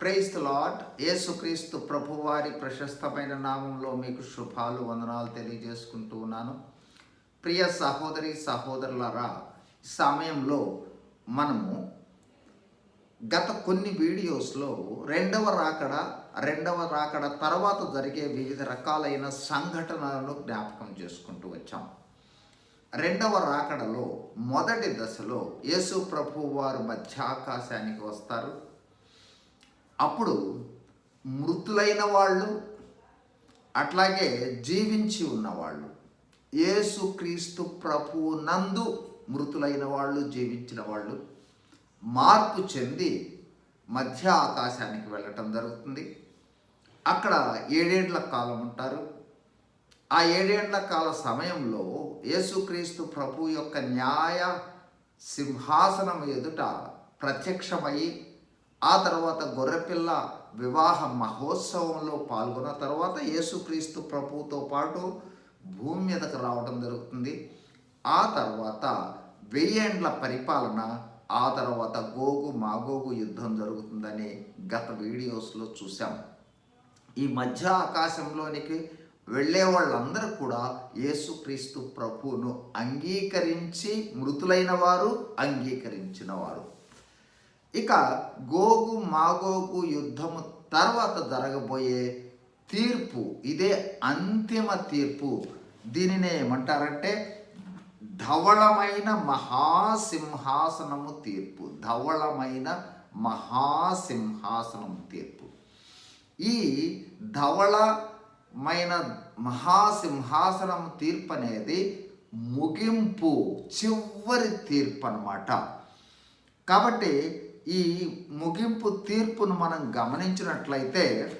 Praise lord యేసుక్రీస్తు ప్రభువారి ప్రశస్తమైన నామంలో మీకు శుభాలు వందనాలు తెలియజేసుకుంటూ ఉన్నాను. ప్రియ సహోదరి సహోదరులరా సమయంలో మనము గత కొన్ని వీడియోస్లో రెండవ రాకడ రెండవ రాకడ తర్వాత జరిగే వివిధ రకాలైన సంఘటనలను జ్ఞాపకం చేసుకుంటూ వచ్చాం. రెండవ రాకడలో మొదటి దశలో యేసు ప్రభు వారు మధ్యాకాశానికి వస్తారు. అప్పుడు మృతులైన వాళ్ళు అట్లాగే జీవించి ఉన్నవాళ్ళు యేసుక్రీస్తు ప్రభు నందు మృతులైన వాళ్ళు జీవించిన వాళ్ళు మార్పు చెంది మధ్య ఆకాశానికి వెళ్ళటం జరుగుతుంది. అక్కడ ఏడేండ్ల కాలం ఉంటారు. ఆ ఏడేండ్ల కాల సమయంలో యేసుక్రీస్తు ప్రభు యొక్క న్యాయ సింహాసనం ఎదుట ప్రత్యక్షమై ఆ తర్వాత గొర్రెపిల్ల వివాహ మహోత్సవంలో పాల్గొన్న తర్వాత యేసుక్రీస్తు ప్రభుతో పాటు భూమి మీదకు రావడం జరుగుతుంది. ఆ తర్వాత వెయ్యేండ్ల పరిపాలన ఆ తర్వాత గోగు మాగోగు యుద్ధం జరుగుతుందని గత వీడియోస్లో చూసాం ఈ మధ్య ఆకాశంలోనికి వెళ్ళే వాళ్ళందరూ కూడా యేసుక్రీస్తు ప్రభువును అంగీకరించి మృతులైన వారు అంగీకరించిన వారు. ఇక గోగు మాగోగు యుద్ధము తర్వాత జరగబోయే తీర్పు ఇదే అంతిమ తీర్పు. దీనినే ఏమంటారంటే ధవళమైన మహాసింహాసనము తీర్పు. ధవళమైన మహాసింహాసనము తీర్పు. ఈ ధవళమైన మహాసింహాసనం తీర్పు అనేది ముగింపు చివరి తీర్పు అన్నమాట కాబట్టి ఈ ముగింపు తీర్పును మనం గమనించినట్లయితే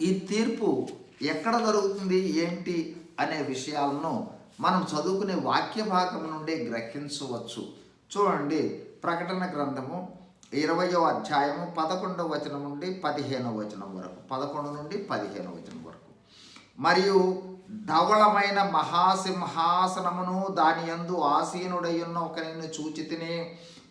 ఈ తీర్పు ఎక్కడ జరుగుతుంది ఏంటి అనే విషయాలను మనం చదువుకునే వాక్య భాగం నుండి గ్రహించవచ్చు. చూడండి ప్రకటన గ్రంథము ఇరవయో అధ్యాయము పదకొండవ వచనం నుండి పదిహేనవ వచనం వరకు పదకొండు నుండి పదిహేనవ వచనం వరకు. మరియు ధవళమైన మహాసింహాసనమును దాని యందు ఆసీనుడై ఉన్న నిన్ను చూచి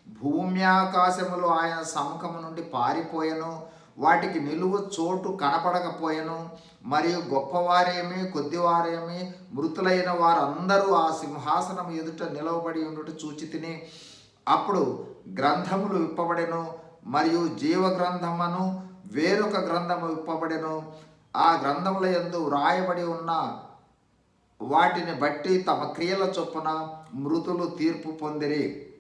భూమ్యాకాశములు ఆయన సముఖము నుండి పారిపోయెను. వాటికి నిలువు చోటు కనపడకపోయెను. మరియు గొప్పవారేమి కొద్దివారేమి మృతులైన వారందరూ ఆ సింహాసనం ఎదుట నిలవబడి ఉండుట చూచి తిని అప్పుడు గ్రంథములు విప్పబడెను. మరియు జీవ గ్రంథమును వేరొక గ్రంథము విప్పబడెను. ఆ గ్రంథముల యందు వ్రాయబడి ఉన్న వాటిని బట్టి తమ క్రియల చొప్పున మృతులు తీర్పు పొందిరి.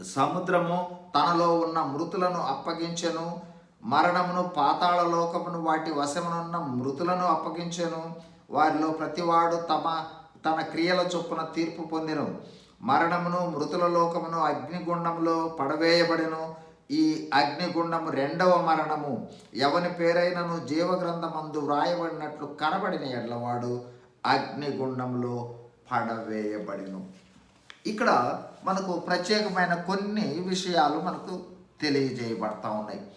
సముద్రము తనలో ఉన్న మృతులను అప్పగించెను. మరణమును పాతాళ లోకమును వాటి వశమునున్న మృతులను అప్పగించెను. వారిలో ప్రతివాడు తమ తన క్రియల చొప్పున తీర్పు పొందెను. మరణమును మృతుల లోకమును అగ్నిగుండంలో పడవేయబడెను. ఈ అగ్నిగుండము రెండవ మరణము. ఎవని పేరైనను జీవగ్రంథమందు వ్రాయబడినట్లు కనబడిన ఎడ్లవాడు అగ్నిగుండంలో పడవేయబడిను. ఇక్కడ మనకు ప్రత్యేకమైన కొన్ని విషయాలు మనకు తెలియజేయబడతా ఉన్నాయి.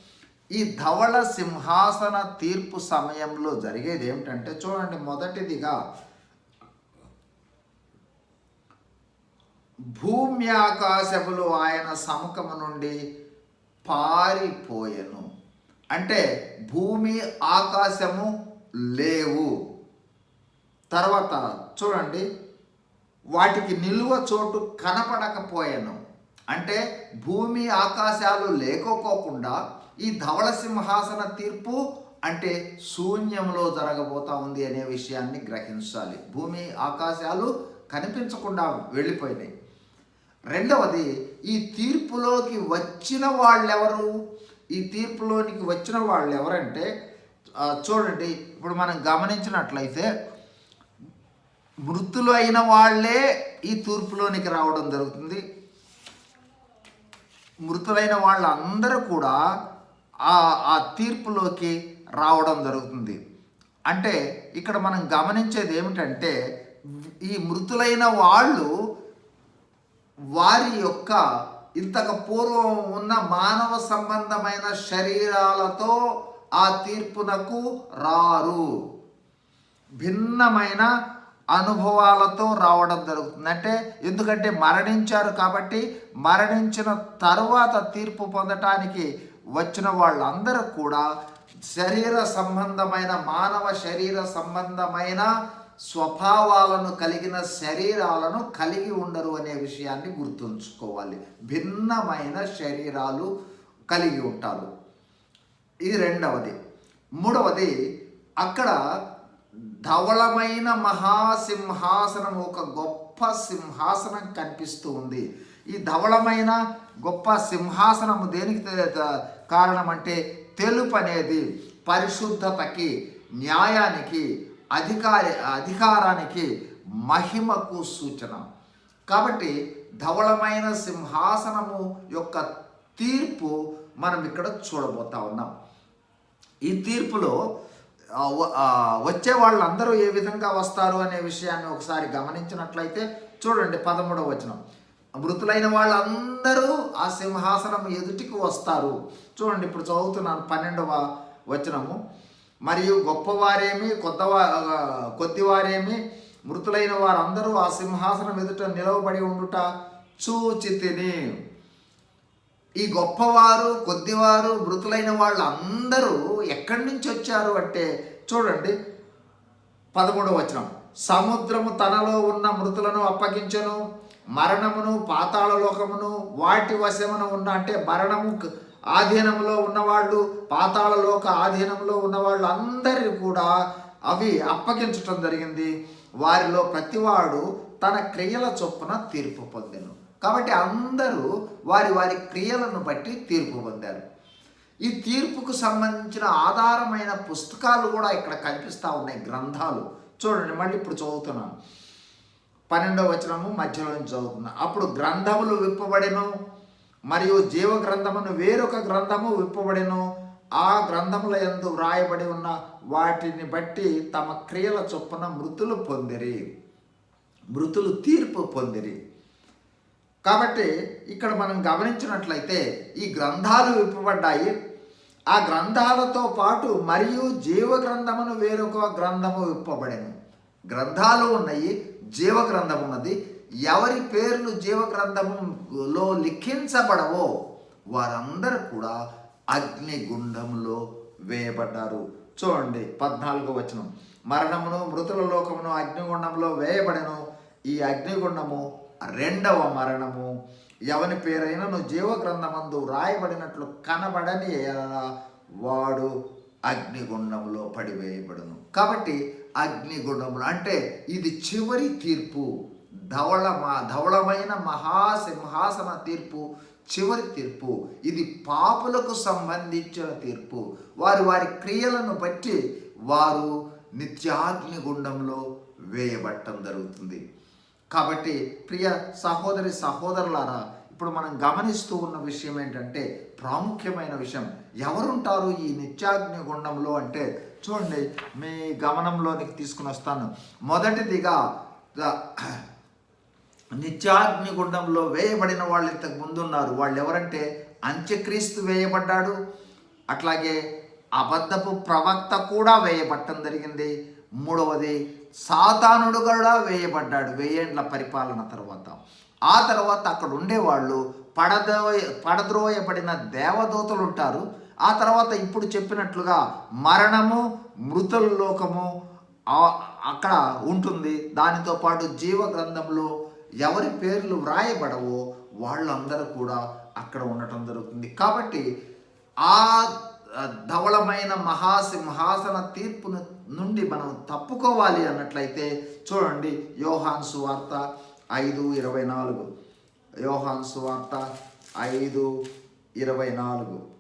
ఈ ధవళ సింహాసన తీర్పు సమయంలో జరిగేది ఏమిటంటే చూడండి మొదటిదిగా భూమి ఆకాశములు ఆయన సముఖము నుండి పారిపోయెను. అంటే భూమి ఆకాశము లేవు. తర్వాత చూడండి వాటికి నిలువ చోటు కనపడకపోయాను. అంటే భూమి ఆకాశాలు లేకపోకుండా ఈ ధవళ సింహాసన తీర్పు అంటే శూన్యంలో జరగబోతా ఉంది అనే విషయాన్ని గ్రహించాలి. భూమి ఆకాశాలు కనిపించకుండా వెళ్ళిపోయినాయి. రెండవది ఈ తీర్పులోకి వచ్చిన వాళ్ళెవరు? ఈ తీర్పులోనికి వచ్చిన వాళ్ళు ఎవరంటే చూడండి ఇప్పుడు మనం గమనించినట్లయితే మృతులు అయిన వాళ్ళే ఈ తూర్పులోనికి రావడం జరుగుతుంది. మృతులైన వాళ్ళందరూ కూడా ఆ ఆ తీర్పులోకి రావడం జరుగుతుంది. అంటే ఇక్కడ మనం గమనించేది ఏమిటంటే ఈ మృతులైన వాళ్ళు వారి యొక్క ఇంతకు పూర్వం ఉన్న మానవ సంబంధమైన శరీరాలతో ఆ తీర్పునకు రారు. భిన్నమైన అనుభవాలతో రావడం జరుగుతుంది. అంటే ఎందుకంటే మరణించారు కాబట్టి మరణించిన తరువాత తీర్పు పొందటానికి వచ్చిన వాళ్ళందరూ కూడా శరీర సంబంధమైన మానవ శరీర సంబంధమైన స్వభావాలను కలిగిన శరీరాలను కలిగి ఉండరు అనే విషయాన్ని గుర్తుంచుకోవాలి. భిన్నమైన శరీరాలు కలిగి ఉంటారు. ఇది రెండవది. మూడవది అక్కడ ధవళమైన మహాసింహాసనం ఒక గొప్ప సింహాసనం కనిపిస్తూ ఉంది. ఈ ధవళమైన గొప్ప సింహాసనము దేనికి కారణమంటే కారణం అంటే తెలుపు అనేది పరిశుద్ధతకి న్యాయానికి అధికారి అధికారానికి మహిమకు సూచన. కాబట్టి ధవళమైన సింహాసనము యొక్క తీర్పు మనం ఇక్కడ చూడబోతా ఉన్నాం. ఈ తీర్పులో వచ్చే వాళ్ళందరూ ఏ విధంగా వస్తారు అనే విషయాన్ని ఒకసారి గమనించినట్లయితే చూడండి పదమూడవ వచనం. మృతులైన వాళ్ళందరూ ఆ సింహాసనం ఎదుటికి వస్తారు. చూడండి ఇప్పుడు చదువుతున్నాను పన్నెండవ వచనము. మరియు గొప్పవారేమి కొత్తవా కొద్దివారేమి మృతులైన వారందరూ ఆ సింహాసనం ఎదుట నిలవబడి ఉండుట చూచితిని. ఈ గొప్పవారు కొద్దివారు మృతులైన వాళ్ళు అందరూ ఎక్కడి నుంచి వచ్చారు అంటే చూడండి పదమూడవ వచనం. సముద్రము తనలో ఉన్న మృతులను అప్పగించను మరణమును పాతాళ లోకమును వాటి వశమున ఉన్న అంటే మరణము ఆధీనంలో ఉన్నవాళ్ళు పాతాళ లోక ఆధీనంలో ఉన్నవాళ్ళు అందరి కూడా అవి అప్పగించటం జరిగింది. వారిలో ప్రతివాడు తన క్రియల చొప్పున తీర్పు పొందెను. కాబట్టి అందరూ వారి వారి క్రియలను బట్టి తీర్పు పొందారు. ఈ తీర్పుకు సంబంధించిన ఆధారమైన పుస్తకాలు కూడా ఇక్కడ కనిపిస్తూ ఉన్నాయి గ్రంథాలు. చూడండి మళ్ళీ ఇప్పుడు చదువుతున్నాను. పన్నెండవ వచనము మధ్యలో నుంచి అప్పుడు గ్రంథములు విప్పబడెను మరియు జీవ గ్రంథమును వేరొక గ్రంథము విప్పబడెను. ఆ గ్రంథముల ఎందు వ్రాయబడి ఉన్న వాటిని బట్టి తమ క్రియల చొప్పున మృతులు పొందిరి. మృతులు తీర్పు పొందిరి. కాబట్టి ఇక్కడ మనం గమనించినట్లయితే ఈ గ్రంథాలు విప్పబడ్డాయి. ఆ గ్రంథాలతో పాటు మరియు జీవ గ్రంథమును వేరొక గ్రంథము విప్పబడెను. గ్రంథాలు ఉన్నాయి జీవ గ్రంథం ఉన్నది. ఎవరి పేర్లు జీవ గ్రంథములో లిఖించబడవో వారందరూ కూడా అగ్నిగుండంలో వేయబడ్డారు. చూడండి పద్నాలుగో వచనం. మరణమును మృతుల లోకమును అగ్నిగుండంలో వేయబడెను. ఈ అగ్నిగుండము రెండవ మరణము. ఎవని పేరైనను జీవగ్రంథమందు రాయబడినట్లు కనబడని వాడు అగ్నిగుండంలో పడివేయబడును. కాబట్టి అగ్నిగుండములు అంటే ఇది చివరి తీర్పు. ధవళ ధవళమైన మహాసింహాసన తీర్పు చివరి తీర్పు. ఇది పాపులకు సంబంధించిన తీర్పు. వారి వారి క్రియలను బట్టి వారు నిత్యాగ్నిగుండంలో వేయబట్టం జరుగుతుంది. కాబట్టి ప్రియ సహోదరి సహోదరులారా ఇప్పుడు మనం గమనిస్తూ ఉన్న విషయం ఏంటంటే ప్రాముఖ్యమైన విషయం. ఎవరుంటారు ఈ నిత్యాగ్ని గుండంలో అంటే చూడండి మీ గమనంలోనికి తీసుకుని వస్తాను. మొదటిదిగా నిత్యాగ్నిగుండంలో నిత్యాగ్ని గుండంలో వేయబడిన వాళ్ళు ఇంతకు ముందున్నారు. వాళ్ళు ఎవరంటే అంత్యక్రీస్తు వేయబడ్డాడు. అట్లాగే అబద్ధపు ప్రవక్త కూడా వేయబట్టడం జరిగింది. మూడవది సాతానుడు కూడా వేయబడ్డాడు. వెయ్యేండ్ల పరిపాలన తర్వాత. ఆ తర్వాత అక్కడ ఉండేవాళ్ళు పడదోయ పడద్రోయబడిన దేవదూతలు ఉంటారు. ఆ తర్వాత ఇప్పుడు చెప్పినట్లుగా మరణము మృతుల లోకము అక్కడ ఉంటుంది. దానితో పాటు జీవ గ్రంథంలో ఎవరి పేర్లు వ్రాయబడవో వాళ్ళందరూ కూడా అక్కడ ఉండటం జరుగుతుంది. కాబట్టి ఆ ధవళమైన ధవళమైన మహాసింహాసన తీర్పును నుండి మనం తప్పుకోవాలి అన్నట్లయితే చూడండి యోహాన్ సువార్త ఐదు ఇరవై నాలుగు. యోహాన్ సువార్త ఐదు ఇరవై నాలుగు.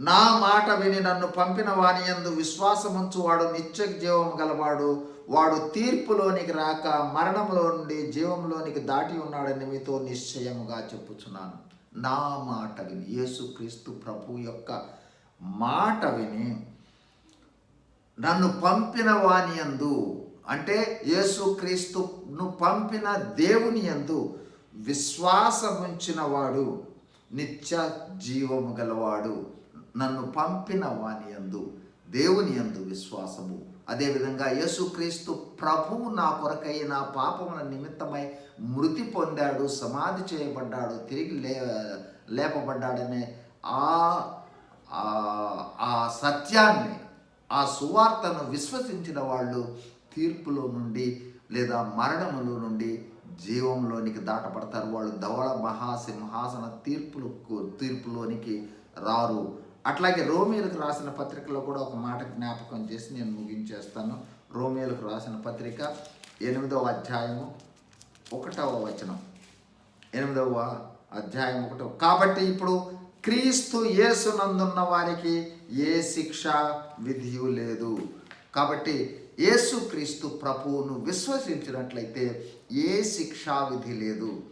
నా మాట విని నన్ను పంపిన వాని యందు విశ్వాసముంచు వాడు నిత్య జీవము గలవాడు. వాడు తీర్పులోనికి రాక మరణంలో నుండి జీవంలోనికి దాటి ఉన్నాడని మీతో నిశ్చయముగా చెప్పుచున్నాను. నా మాట విని యేసుక్రీస్తు ప్రభు యొక్క మాట విని నన్ను పంపిన వాని యందు అంటే యేసుక్రీస్తును పంపిన దేవుని యందు విశ్వాసముంచిన వాడు నిత్య జీవము గలవాడు. నన్ను పంపిన వాని యందు దేవుని యందు విశ్వాసము. అదేవిధంగా యేసుక్రీస్తు ప్రభువు నా కొరకై నా పాపముల నిమిత్తమై మృతి పొందాడు సమాధి చేయబడ్డాడు తిరిగి లే లేపబడ్డాడనే ఆ ఆ- ఆ సత్యాన్ని ఆ సువార్తను విశ్వసించిన వాళ్ళు తీర్పులో నుండి లేదా మరణములో నుండి జీవంలోనికి దాటపడతారు. వాళ్ళు ధవళ మహాసింహాసన తీర్పులు తీర్పులోనికి రారు. అట్లాగే రోమిలకు రాసిన పత్రికలో కూడా ఒక మాట జ్ఞాపకం చేసి నేను ముగించేస్తాను. రోమిలకు రాసిన పత్రిక ఎనిమిదవ అధ్యాయము ఒకటవ వచనం. ఎనిమిదవ అధ్యాయం ఒకటవ. కాబట్టి ఇప్పుడు క్రీస్తు యేసునందున్న వారికి ఏ శిక్ష విధియు లేదు. కాబట్టి యేసుక్రీస్తు ప్రభువును విశ్వసించినట్లయితే ఏ శిక్షా విధి లేదు.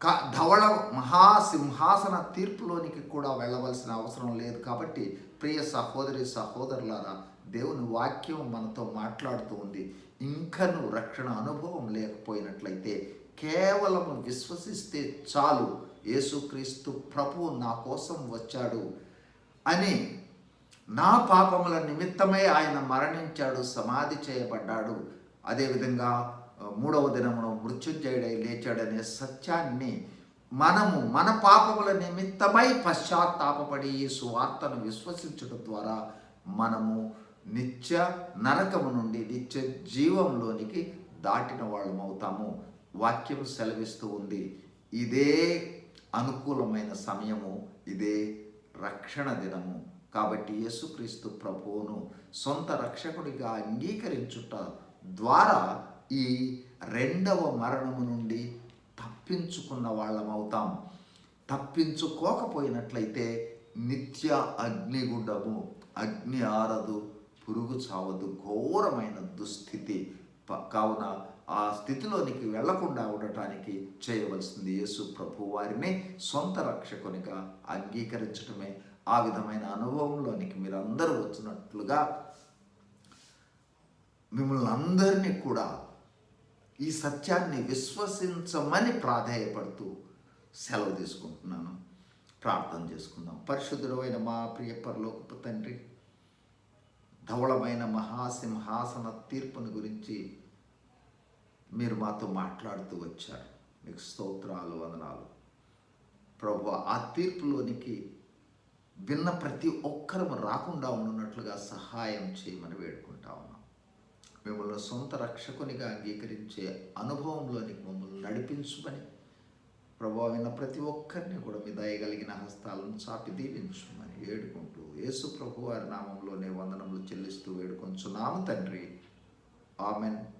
క ధవళ మహాసింహాసన తీర్పులోనికి కూడా వెళ్ళవలసిన అవసరం లేదు కాబట్టి ప్రియ సహోదరి సహోదరులారా దేవుని వాక్యం మనతో మాట్లాడుతూ ఉంది. ఇంకను రక్షణ అనుభవం లేకపోయినట్లయితే కేవలం విశ్వసిస్తే చాలు. యేసుక్రీస్తు ప్రభువు నా కోసం వచ్చాడు. అని నా పాపముల నిమిత్తమై ఆయన మరణించాడు సమాధి చేయబడ్డాడు. అదేవిధంగా మూడవ దినమున మృత్యుంజయుడై లేచాడనే సత్యాన్ని మనము మన పాపముల నిమిత్తమై పశ్చాత్తాపపడి ఈ సువార్తను విశ్వసించడం ద్వారా మనము నిత్య నరకము నుండి నిత్య జీవంలోనికి దాటిన వాళ్ళం అవుతాము వాక్యం సెలవిస్తూ ఉంది. ఇదే అనుకూలమైన సమయము ఇదే రక్షణ దినము. కాబట్టి యేసుక్రీస్తు ప్రభువును సొంత రక్షకుడిగా అంగీకరించుట ద్వారా ఈ రెండవ మరణము నుండి తప్పించుకున్న వాళ్ళం అవుతాం. తప్పించుకోకపోయినట్లయితే నిత్య అగ్నిగుండము అగ్ని ఆరదు పురుగు చావదు ఘోరమైన దుస్థితి. కావున ఆ స్థితిలోనికి వెళ్ళకుండా ఉండటానికి చేయవలసింది యేసు ప్రభు వారిని సొంత రక్షకునిగా అంగీకరించడమే ఆ విధమైన అనుభవంలోనికి మీరందరూ వచ్చినట్లుగా మిమ్మల్ని అందరినీ కూడా ఈ సత్యాన్ని విశ్వసించమని ప్రాధేయపడుతూ సెలవు తీసుకుంటున్నాను. ప్రార్థన చేసుకుందాం. పరిశుద్ధుడైన మా ప్రియ పరలోకపు తండ్రి ధవళమైన మహాసింహాసన తీర్పుని గురించి మీరు మాతో మాట్లాడుతూ వచ్చారు. మీకు స్తోత్రాలు వందనాలు. ప్రభు ఆ తీర్పులోనికి విన్న ప్రతి ఒక్కరము రాకుండా ఉన్నట్లుగా సహాయం చేయమని వేడుకుంటా ఉన్నాం. మిమ్మల్ని సొంత రక్షకునిగా అంగీకరించే అనుభవంలోనికి మమ్మల్ని నడిపించుమని ప్రభు విన్న ప్రతి ఒక్కరిని కూడా మీ దయగలిగిన హస్తాలను చాపి దీవించుమని వేడుకుంటూ యేసు ప్రభు వారి నామంలోనే వందనములు చెల్లిస్తూ వేడుకొంచున్నాము తండ్రి. Amen.